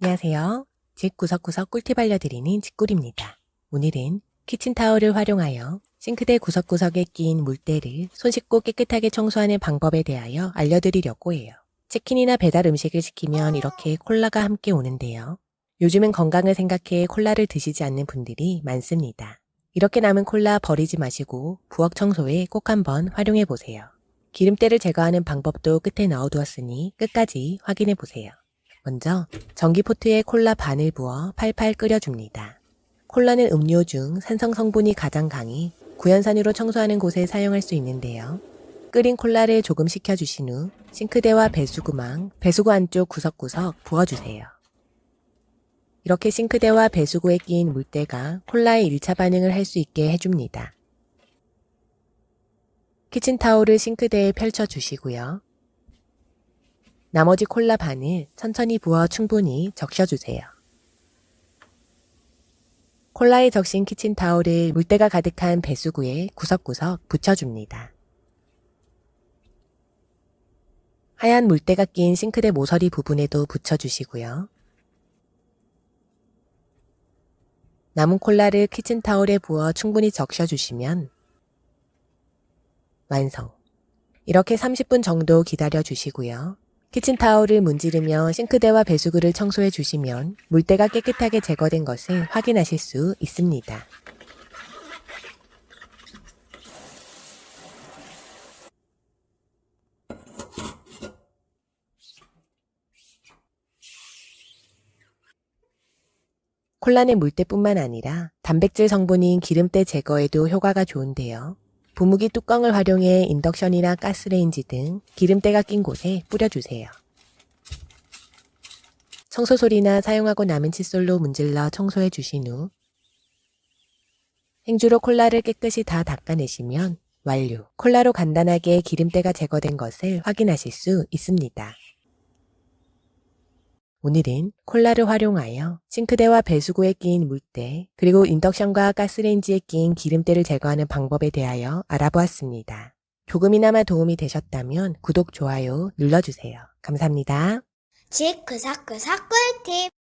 안녕하세요. 집 구석구석 꿀팁 알려드리는 집꿀입니다. 오늘은 키친타올을 활용하여 싱크대 구석구석에 끼인 물때를 손 씻고 깨끗하게 청소하는 방법에 대하여 알려드리려고 해요. 치킨이나 배달 음식을 시키면 이렇게 콜라가 함께 오는데요. 요즘은 건강을 생각해 콜라를 드시지 않는 분들이 많습니다. 이렇게 남은 콜라 버리지 마시고 부엌 청소에 꼭 한번 활용해 보세요. 기름때를 제거하는 방법도 끝에 넣어두었으니 끝까지 확인해 보세요. 먼저 전기포트에 콜라 반을 부어 팔팔 끓여줍니다. 콜라는 음료 중 산성 성분이 가장 강해 구연산으로 청소하는 곳에 사용할 수 있는데요. 끓인 콜라를 조금 식혀주신 후 싱크대와 배수구망, 배수구 안쪽 구석구석 부어주세요. 이렇게 싱크대와 배수구에 끼인 물때가 콜라의 1차 반응을 할 수 있게 해줍니다. 키친타올을 싱크대에 펼쳐주시고요. 나머지 콜라 반을 천천히 부어 충분히 적셔주세요. 콜라에 적신 키친타올을 물때가 가득한 배수구에 구석구석 붙여줍니다. 하얀 물때가 낀 싱크대 모서리 부분에도 붙여주시고요. 남은 콜라를 키친타올에 부어 충분히 적셔주시면 완성. 이렇게 30분 정도 기다려 주시고요. 키친타올을 문지르며 싱크대와 배수구를 청소해 주시면 물때가 깨끗하게 제거된 것을 확인하실 수 있습니다. 콜라는 물때뿐만 아니라 단백질 성분인 기름때 제거에도 효과가 좋은데요. 부무기 뚜껑을 활용해 인덕션이나 가스레인지 등 기름때가 낀 곳에 뿌려주세요. 청소솔이나 사용하고 남은 칫솔로 문질러 청소해 주신 후 행주로 콜라를 깨끗이 다 닦아내시면 완료. 콜라로 간단하게 기름때가 제거된 것을 확인하실 수 있습니다. 오늘은 콜라를 활용하여 싱크대와 배수구에 끼인 물때, 그리고 인덕션과 가스레인지에 끼인 기름때를 제거하는 방법에 대하여 알아보았습니다. 조금이나마 도움이 되셨다면 구독, 좋아요 눌러주세요. 감사합니다. 집 그삭그삭 꿀팁